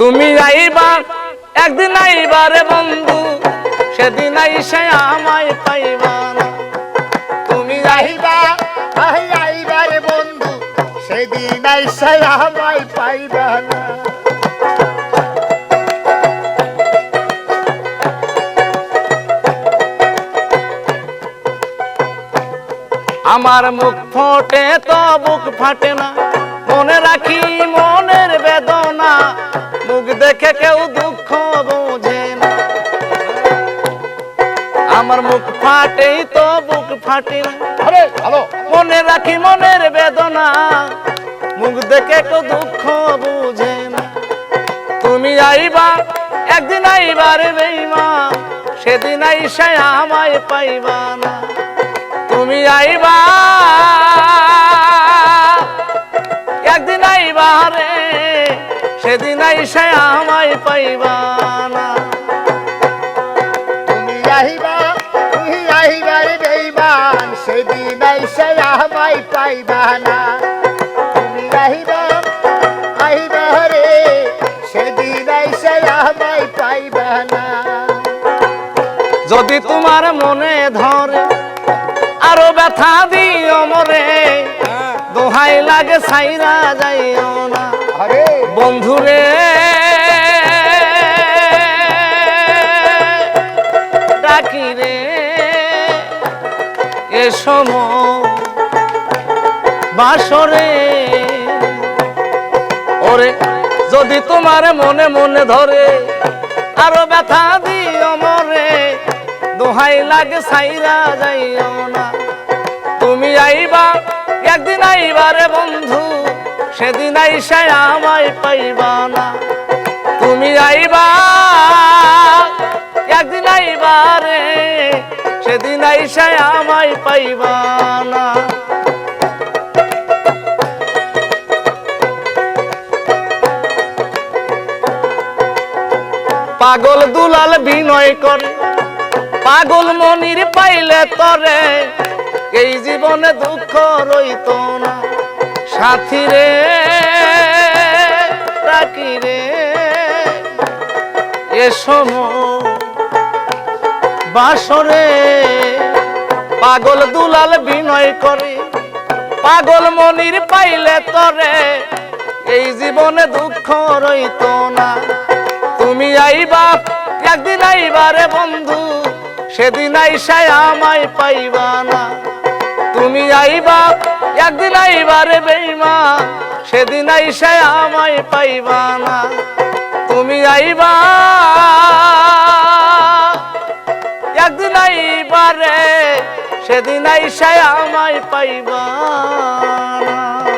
তুমি আইবা একদিন আইবা রে বন্ধু, সেদিন আইসে আমায় পাইবা তুমি আইবা আইবা আই আইবা রে বন্ধু, সেদিন আইসা আমায় পাইবা আমার মুখ ফোটে তো বুক ফাটে না, মনে রাখি দেখে কেউ দুঃখ বোঝে না। আমার মুখ ফাটেই তো বুক ফাটে না। মনে রাখি মনের বেদনা। মুখ দেখে কেউ দুঃখ বুঝে না। তুমি আইবা একদিন আইবার বেইমা। সেদিন আইসা আমায় পাইবা না। তুমি আইবা একদিন আইবা রে। সেদিন আইসা আমায় পাইবা না। তুমি আইবা তুমি আইবা রে বেইমান সেদিন আইসা আমায় পাইবা না। তুমি আইবা আইবা রে সেদিন আইসা আমায় পাইবা না। যদি তোমার মনে ধরে আরও ব্যথা দিও মরে দোহাই লাগে সাইরা যাইও। বন্ধুরে। ডাকি রে বাসরে। ওরে, যদি তোমার মনে মনে ধরে, আরও ব্যথা দিও মরে। দোহাই লাগে সাইরা যাইও না। তুমি আইবা, একদিন আইবা রে বন্ধু। সেদিন আইসাই আমায় পাইবা না। তুমি আইবা, একদিন আইবা রে। সেদিন আইসাই আমায় পাইবা না। পাগল দুলাল বিনয় করে, পাগল মনির পাইলে তরে। এই জীবনে দুঃখ রইত না। সাথী রে, রাখি রে। এ সময় বাসরে পাগল দুলাল বিনয় করে, পাগল মনির পাইলে তরে, এই জীবনে দুঃখ রইত না। তুমি আইবা, একদিন আইবা রে বন্ধু, সেদিন আইসাই আমায় পাইবা না। তুমি আইবা একদিন আইবারে বেইমা, সেদিন আইসে আমায় পাইবা না। তুমি আইবা। একদিন আইবারে, সেদিন আইসে আমায় পাইবা না।